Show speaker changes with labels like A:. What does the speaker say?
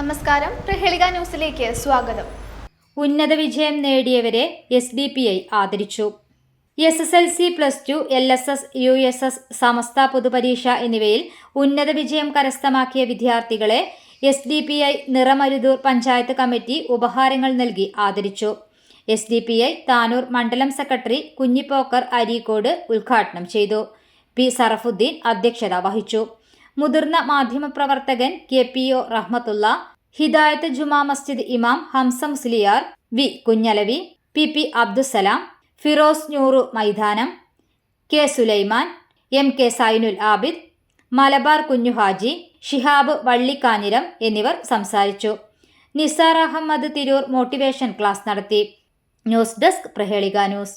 A: നമസ്കാരം. പ്രഹേളിക ന്യൂസിലേക്ക് സ്വാഗതം.
B: ഉന്നത വിജയം നേടിയവരെ എസ് ഡി പി ഐ ആദരിച്ചു. S S L C plus two L S S U S S Samastha പൊതുപരീക്ഷ എന്നിവയിൽ ഉന്നത വിജയം കരസ്ഥമാക്കിയ വിദ്യാർത്ഥികളെ S D P I Niramaruthur panchayat committee ഉപഹാരങ്ങൾ നൽകി ആദരിച്ചു. S D P I Tanur മണ്ഡലം സെക്രട്ടറി കുഞ്ഞിപ്പോക്കർ അരീക്കോട് ഉദ്ഘാടനം ചെയ്തു. പി സറഫുദ്ദീൻ അധ്യക്ഷത വഹിച്ചു. മുതിർന്ന മാധ്യമപ്രവർത്തകൻ കെ പി ഒ റഹ്മത്തുള്ള ഹിദായത്ത് ജുമാ മസ്ജിദ് ഇമാം Hamza Musliyar V. Kunhalavi P. P. Abdussalam Firoz Nooru Maithanam K. Sulaiman M. K. Zainul Abid Malabar Kunhuhaji Shihab Vallikkanjiram എന്നിവർ സംസാരിച്ചു. നിസാർ അഹമ്മദ് തിരൂർ മോട്ടിവേഷൻ ക്ലാസ് നടത്തി. News desk Prahelika news.